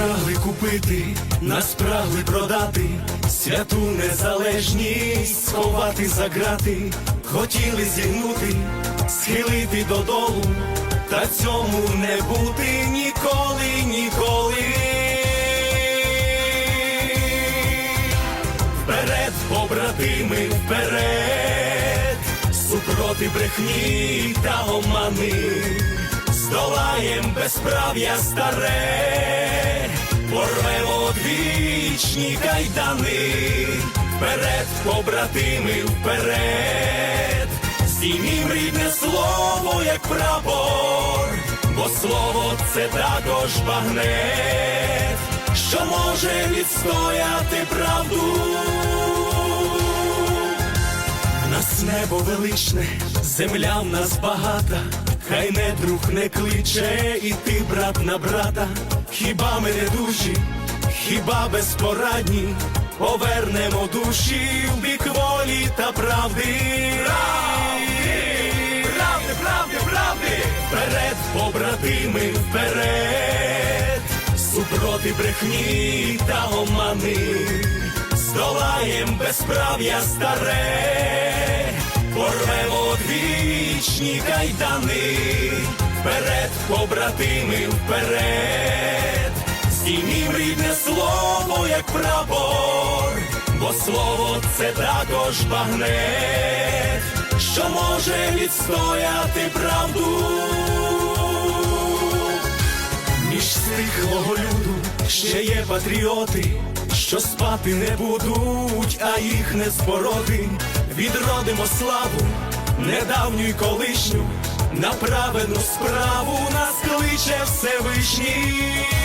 Нас прагли купити, нас прагли продати, святу незалежність сховати за грати, хотіли зігнути, схилити додолу, та цьому не бути ніколи, ніколи. Вперед, побратими, вперед, супроти брехні та омани, здолаєм безправ'я старе, порвемо одвічні кайдани, вперед, побратими, вперед, здіймім рідне слово, як прапор, бо слово це також багнет, що може відстояти правду. Нас небо величне, земля в нас багата, хай не друг не кличе, і ти, брат на брата, хіба ми не дужі, хіба безпорадні, повернемо душі в бік волі та правди. Правди, правди, правди, вперед, побратими, вперед, супроти брехні та омани. Здолаєм безправ'я старе, порвемо одвічні кайдани, вперед, побратими, вперед, здіймім рідне слово, як прапор, бо слово це також багнет, що може відстояти правду. Між стихлого люду ще є патріоти, що спати не будуть, а їх не збороти. Відродимо славу, недавню й колишню, на праведну справу нас кличе Всевишній.